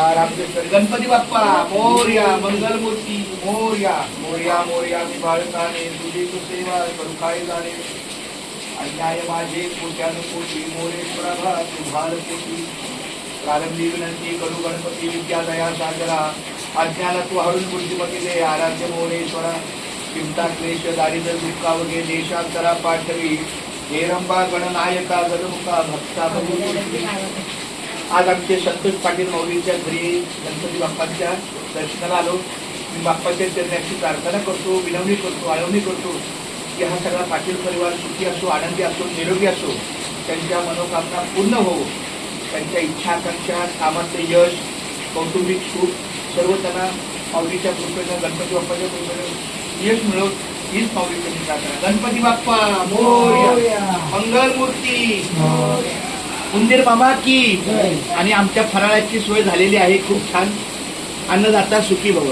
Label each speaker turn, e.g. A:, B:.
A: रामकृष्ण गणपती बाप्पा मोर्या मंगलमूर्ती मोर्या मोर्या मोर्या मी बाळकाने तुझे तू सेवा करू काय जाणे अन्याय माझे कोट्यानु कोटी मोरेश्वरा भा तू भाल कोटी. प्रारंभी विनंती करू गणपती विद्या दया सागरा अज्ञाला तू हरून बुद्धिमती दे आराध्य मोरेश्वरा. चिंता क्लेश दारिद्र्य दुःखा वगे देशांतरा पाठवी. हेरंबा गणनायका गणमुखा भक्ता भगवती आज आमचे संतोष पाटील मौलीच्या घरी गणपती बाप्पांच्या दर्शनाला आलो. मी बाप्पाच्या चरण्याची प्रार्थना करतो विनवणी करतो आळवणी करतो की हा सगळा पाटील परिवार सुखी असो आनंदी असो निरोगी असो त्यांच्या मनोकामना पूर्ण हो त्यांच्या इच्छा आकांक्षा कामाचं यश कौटुंबिक सुख सर्व त्यांना माऊलीच्या कृपेनं गणपती बाप्पाच्या कृपेनं यश मिळवत हीच माऊलीची मी प्रार्थना गणपती बाप्पा मोरया मंगल मूर्ती उंदीर मामा की आणि आमच्या फराळाची सोय झालेली आहे. खूप छान. अन्नदाता सुखी भव.